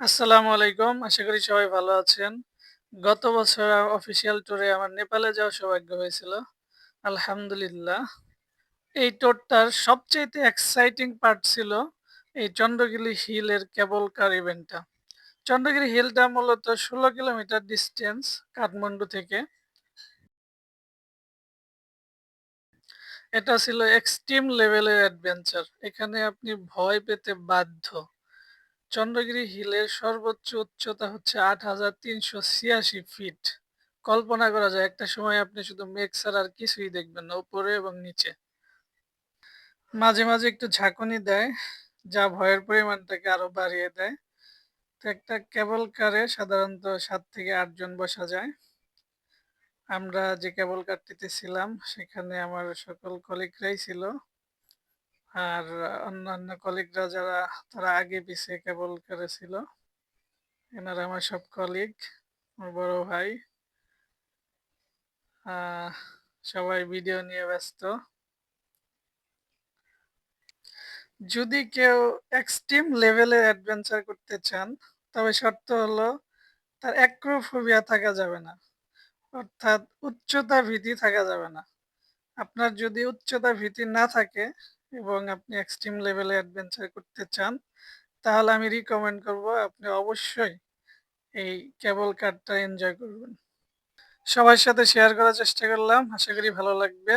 আসসালামু আলাইকুম। আশা করি সবাই ভালো আছেন। গত বছর অফিসিয়াল ট্যুরে আমার নেপালে যাওয়ার সৌভাগ্য হয়েছিল। আলহামদুলিল্লাহ। এই ট্যুরটার সবচাইতে এক্সাইটিং পার্ট ছিল এই চন্দ্রগিরি হিলের কেবল কার ইভেন্টটা। চন্দ্রগিরি হিলটা মূলত ১৬ কিলোমিটার ডিসট্যান্স কাঠমান্ডু থেকে। এটা ছিল এক্সট্রিম লেভেলের অ্যাডভেঞ্চার। এখানে আপনি ভয় পেতে বাধ্য। চন্দ্রগিরি হিলের সর্বোচ্চ উচ্চতা হচ্ছে ৮৩৮৬ ফিট। কল্পনা করা যায় একটা সময় আপনি শুধু মেঘ ছাড়া আর কিছুই দেখবেন না উপরে এবং নিচে। মাঝে, মাঝে একটু ঝাঁকুনি দেয় যা ভয়ের পরিমাণটাকে আরও বাড়িয়ে দেয়। তো একটা কেবল কারে সাধারণত সাত থেকে ৮ জন বসা যায়। আমরা যে কেবল কারটিতে ছিলাম সেখানে আমার সকল কলিগরাই ছিল। আর অন্যান্য কলিগরা যারা তারা আগে পিছে কেবল করেছিল এনারা আমার সব কলিগ, আমার বড় ভাই। সবাই ভিডিও নিয়ে ব্যস্ত। যদি কেউ এক্সট্রিম লেভেলের অ্যাডভেঞ্চার করতে চান, তবে শর্ত হলো তার অ্যাক্রোফোবিয়া থাকা যাবে না। অর্থাৎ উচ্চতা ভীতি থাকা যাবে না। আপনার যদি উচ্চতা ভীতি না থাকে এবং আপনি এক্সট্রিম লেভেলে অ্যাডভেঞ্চার করতে চান, তাহলে আমি রিকমেন্ড করব আপনি অবশ্যই এই কেবল কার্ডটা এনজয় করবেন। সবার সাথে শেয়ার করার চেষ্টা করলাম। আশা করি ভালো লাগবে।